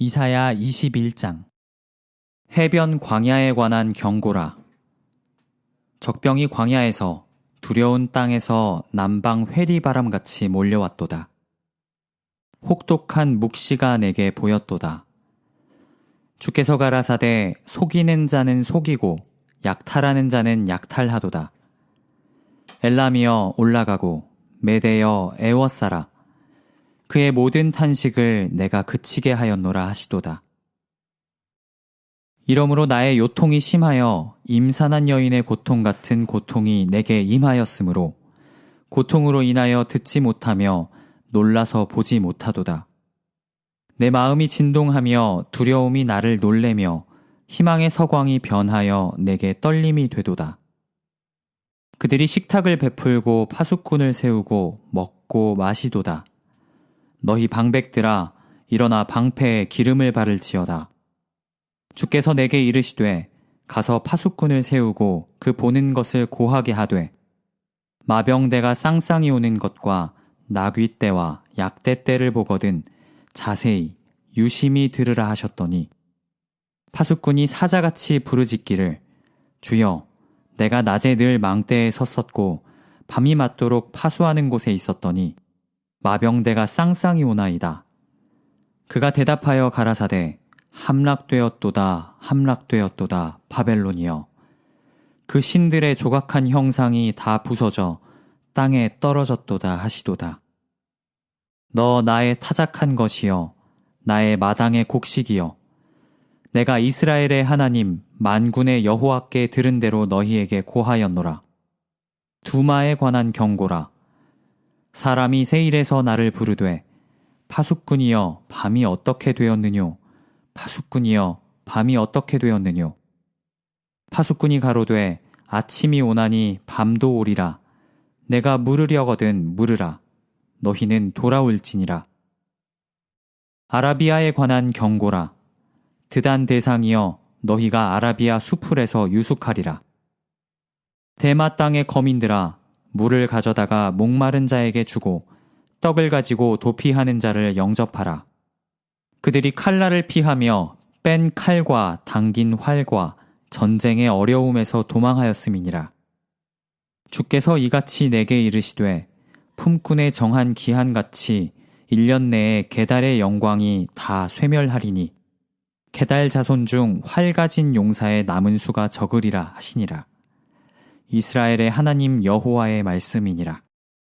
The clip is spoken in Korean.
이사야 21장 해변 광야에 관한 경고라 적병이 광야에서 두려운 땅에서 남방 회리 바람같이 몰려왔도다. 혹독한 묵시가 내게 보였도다. 주께서 가라사대 속이는 자는 속이고 약탈하는 자는 약탈하도다. 엘람이여 올라가고 메대여 애워싸라. 그의 모든 탄식을 내가 그치게 하였노라 하시도다. 이러므로 나의 요통이 심하여 임산한 여인의 고통 같은 고통이 내게 임하였으므로 고통으로 인하여 듣지 못하며 놀라서 보지 못하도다. 내 마음이 진동하며 두려움이 나를 놀래며 희망의 서광이 변하여 내게 떨림이 되도다. 그들이 식탁을 베풀고 파수꾼을 세우고 먹고 마시도다. 너희 방백들아 일어나 방패에 기름을 바를지어다. 주께서 내게 이르시되 가서 파수꾼을 세우고 그 보는 것을 고하게 하되 마병대가 쌍쌍이 오는 것과 나귀 떼와 약대 떼를 보거든 자세히 유심히 들으라 하셨더니 파수꾼이 사자같이 부르짖기를 주여 내가 낮에 늘 망대에 섰었고 밤이 맞도록 파수하는 곳에 있었더니 마병대가 쌍쌍이 오나이다. 그가 대답하여 가라사대 함락되었도다 함락되었도다 바벨론이여 그 신들의 조각한 형상이 다 부서져 땅에 떨어졌도다 하시도다. 너 나의 타작한 것이여 나의 마당의 곡식이여 내가 이스라엘의 하나님 만군의 여호와께 들은 대로 너희에게 고하였노라. 두마에 관한 경고라. 사람이 세일에서 나를 부르되 파수꾼이여 밤이 어떻게 되었느뇨? 파수꾼이여 밤이 어떻게 되었느뇨? 파수꾼이 가로되 아침이 오나니 밤도 오리라. 내가 물으려거든 물으라. 너희는 돌아올지니라. 아라비아에 관한 경고라 드단 대상이여 너희가 아라비아 수풀에서 유숙하리라. 대마 땅의 거민들아 물을 가져다가 목마른 자에게 주고 떡을 가지고 도피하는 자를 영접하라. 그들이 칼날을 피하며 뺀 칼과 당긴 활과 전쟁의 어려움에서 도망하였음이니라. 주께서 이같이 내게 이르시되 품꾼의 정한 기한같이 1년 내에 계달의 영광이 다 쇠멸하리니 계달 자손 중 활 가진 용사의 남은 수가 적으리라 하시니라. 이스라엘의 하나님 여호와의 말씀이니라.